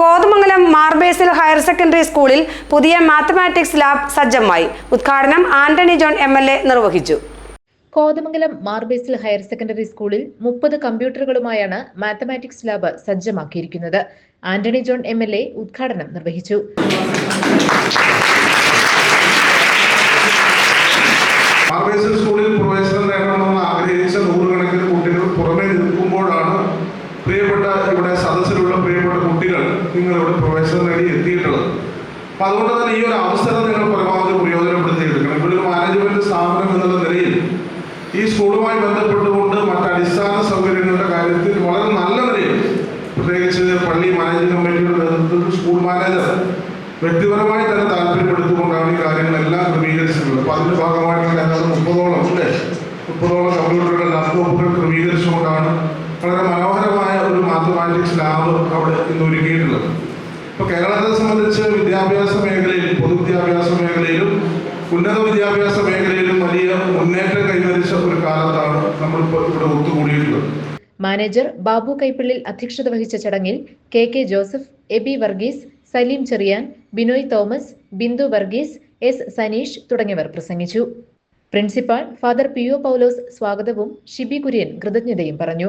Kothamangalam Mar Basil higher secondary സ്കൂളിൽ പുതിയ mathematics lab സജ്ജമായി. ഉദ്ഘാടനം Antony John M L A നിർവഹിച്ചു. കോതമംഗലം മാർബേസിൽ ഹയർ സെക്കൻഡറി സ്കൂളിൽ മുപ്പത് കമ്പ്യൂട്ടറുകളുമായാണ് mathematics lab സജ്ജമാക്കിയിരിക്കുന്നത്. Antony John M L A ഉദ്ഘാടനം നിർവഹിച്ചു. മാർബേസൽ സ്കൂളിൽ പ്രവേശനം നേടണമെന്ന് ആഗ്രഹിച്ച നൂറുകണക്കിന് കുട്ടികൾ പുറമേ നിൽക്കുമ്പോഴാണ് പ്രിയപ്പെട്ട ഇവിടെ സദസ്സിലുള്ള പ്രിയപ്പെട്ട കുട്ടികൾ നിങ്ങൾ ഇവിടെ പ്രവേശനം നേടി എത്തിയിട്ടുള്ളത്. അപ്പൊ അതുകൊണ്ട് തന്നെ ഈ ഒരു അവസരം നിങ്ങൾ പരമാവധി പ്രയോജനപ്പെടുത്തിയെടുക്കണം ഇവിടെ ഒരു മാനേജ്മെന്റ് സ്ഥാപനം എന്നുള്ള നിലയിൽ ഈ സ്കൂളുമായി ബന്ധപ്പെട്ടുകൊണ്ട് മറ്റ് അടിസ്ഥാന സൗകര്യങ്ങളുടെ കാര്യത്തിൽ വളരെ നല്ല നിലയിൽ പ്രത്യേകിച്ച് പള്ളി മാനേജിംഗ് കമ്മിറ്റിയുടെ നേതൃത്വത്തിൽ സ്കൂൾ മാനേജർ വ്യക്തിപരമായി തന്നെ താല്പര്യപ്പെടുത്തിക്കൊണ്ടാണ് ഈ കാര്യങ്ങളെല്ലാം ക്രമീകരിച്ചിട്ടുള്ളത്. അപ്പൊ അതിന്റെ ഭാഗമായിട്ട് ഏതാണ്ട് മുപ്പതോളം അല്ലേ? മുപ്പതോളം കമ്പ്യൂട്ടറുകൾ ലാപ്ടോപ്പുകൾ ക്രമീകരിച്ചുകൊണ്ടാണ് വളരെ മനോഹരമായ മാത്തമാറ്റിക്സ് ലാബ് അവിടെ ഇന്ന് ഒരുക്കിയിട്ടുള്ളത്. ഇപ്പോൾ കേരളത്തെ സംബന്ധിച്ച് വിദ്യാഭ്യാസ മേഖലയിൽ പൊതുവിദ്യാഭ്യാസ മേഖലയിലും ഉന്നത വിദ്യാഭ്യാസ മേഖലയിലും വലിയ മുന്നേറ്റം കൈവരിച്ച ഒരു കാലത്താണ് നമ്മളിപ്പോൾ ഇവിടെ ഒത്തുകൂടിയിട്ടുള്ളത്. മാനേജർ ബാബു കൈപ്പിള്ളിൽ അധ്യക്ഷത വഹിച്ച ചടങ്ങിൽ K K Joseph Aby Varghese Saleem Cherian Binoy Thomas Bindu Varghese S Saneesh തുടങ്ങിയവർ പ്രസംഗിച്ചു. Principal father P O Paulose സ്വാഗതവും ഷിബി കുര്യൻ കൃതജ്ഞതയും പറഞ്ഞു.